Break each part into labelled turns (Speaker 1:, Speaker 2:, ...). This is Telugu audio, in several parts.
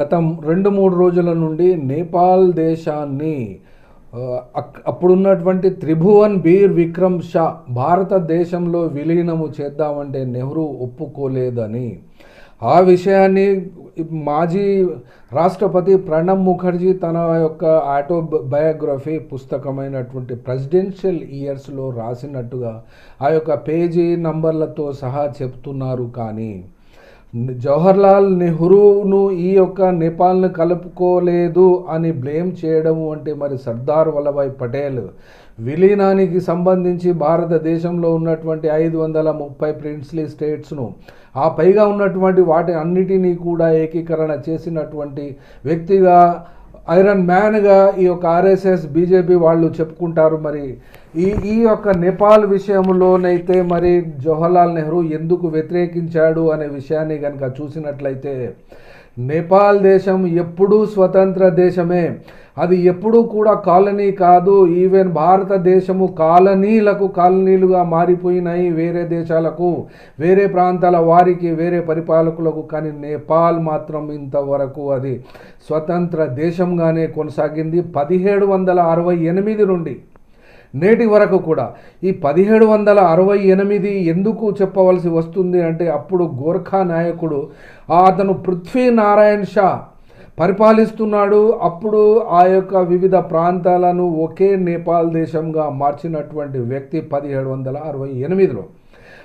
Speaker 1: గత రెండు మూడు రోజుల నుండి నేపాల్ దేశాన్ని అక్- అప్పుడున్నటువంటి త్రిభువన్ బీర్ విక్రమ్ షా భారతదేశంలో విలీనము చేద్దామంటే నెహ్రూ ఒప్పుకోలేదని. ఆ విషయాన్ని మాజీ రాష్ట్రపతి ప్రణబ్ ముఖర్జీ తన యొక్క ఆటో బయోగ్రఫీ పుస్తకమైనటువంటి ప్రెసిడెన్షియల్ ఇయర్స్లో రాసినట్టుగా ఆ యొక్క పేజీ నంబర్లతో సహా చెప్తున్నారు కానీ జవహర్లాల్ నెహ్రూను ఈ యొక్క నేపాల్ను కలుపుకోలేదు అని బ్లేమ్ చేయడము అంటే మరి సర్దార్ వల్లభాయ్ పటేల్. విలీనానికి సంబంధించి భారతదేశంలో ఉన్నటువంటి ఐదు వందల ముప్పై ప్రిన్స్లీ స్టేట్స్ను ఆ పైగా ఉన్నటువంటి వాటి అన్నిటినీ కూడా ఏకీకరణ చేసినటువంటి వ్యక్తిగా ఐరన్ మ్యాన్గా ఈ యొక్క ఆర్ఎస్ఎస్ బీజేపీ వాళ్ళు చెప్పుకుంటారు మరి. ఈ ఈ యొక్క నేపాల్ విషయంలోనైతే మరి జవహర్లాల్ నెహ్రూ ఎందుకు వ్యతిరేకించాడు అనే విషయాన్ని కనుక చూసినట్లయితే నేపాల్ దేశం ఎప్పుడూ స్వతంత్ర దేశమే. అది ఎప్పుడూ కూడా కాలనీ కాదు. ఈవెన్ భారతదేశము కాలనీలకు కాలనీలుగా మారిపోయినాయి వేరే దేశాలకు వేరే ప్రాంతాల వారికి వేరే పరిపాలకులకు. కానీ నేపాల్ మాత్రం ఇంతవరకు అది స్వతంత్ర దేశంగానే కొనసాగింది. పదిహేడు వందల అరవై ఎనిమిది నుండి నేటి వరకు కూడా ఈ పదిహేడు వందల అరవై ఎనిమిది ఎందుకు చెప్పవలసి వస్తుంది అంటే అప్పుడు గోర్ఖా నాయకుడు అతను అతను పృథ్వీనారాయణ్ షా పరిపాలిస్తున్నాడు. అప్పుడు ఆ యొక్క వివిధ ప్రాంతాలను ఒకే నేపాల్ దేశంగా మార్చినటువంటి వ్యక్తి పదిహేడు వందల అరవై ఎనిమిదిలో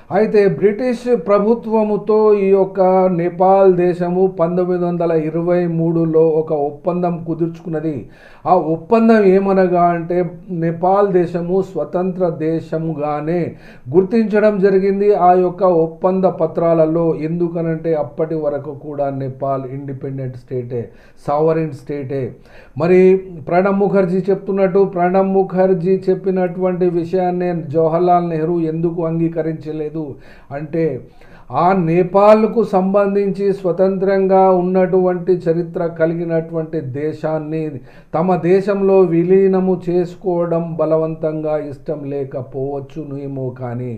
Speaker 1: అయితే బ్రిటిష్ ప్రభుత్వముతో ఈ యొక్క నేపాల్ దేశము పంతొమ్మిది వందల ఇరవై మూడులో ఒక ఒప్పందం కుదుర్చుకున్నది. ఆ ఒప్పందం ఏమనగా అంటే నేపాల్ దేశము స్వతంత్ర దేశముగానే గుర్తించడం జరిగింది ఆ యొక్క ఒప్పంద పత్రాలలో. ఎందుకనంటే అప్పటి వరకు కూడా నేపాల్ ఇండిపెండెంట్ స్టేటే సావరిన్ స్టేటే. మరి ప్రణబ్ ముఖర్జీ చెప్తున్నట్టు ప్రణబ్ ముఖర్జీ చెప్పినటువంటి విషయాన్ని జవహర్లాల్ నెహ్రూ ఎందుకు అంగీకరించలేదు? అంటే ఆ నేపాల్కు సంబంధించి స్వతంత్రంగా ఉన్నటువంటి చరిత్ర కలిగినటువంటి దేశాన్ని తమ దేశంలో విలీనము చేసుకోవడం బలవంతంగా ఇష్టం లేకపోవచ్చునేమో కానీ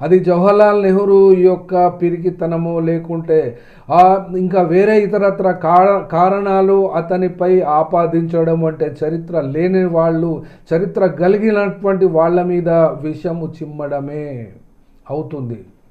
Speaker 1: అది జవహర్లాల్ నెహ్రూ యొక్క పిరికితనము లేకుంటే ఆ ఇంకా వేరే ఇతరత్ర కారణాలు అతనిపై ఆపాదించడం అంటే చరిత్ర లేని వాళ్ళు చరిత్ర కలిగినటువంటి వాళ్ళ మీద విషము చిమ్మడమే. అవుతుంది.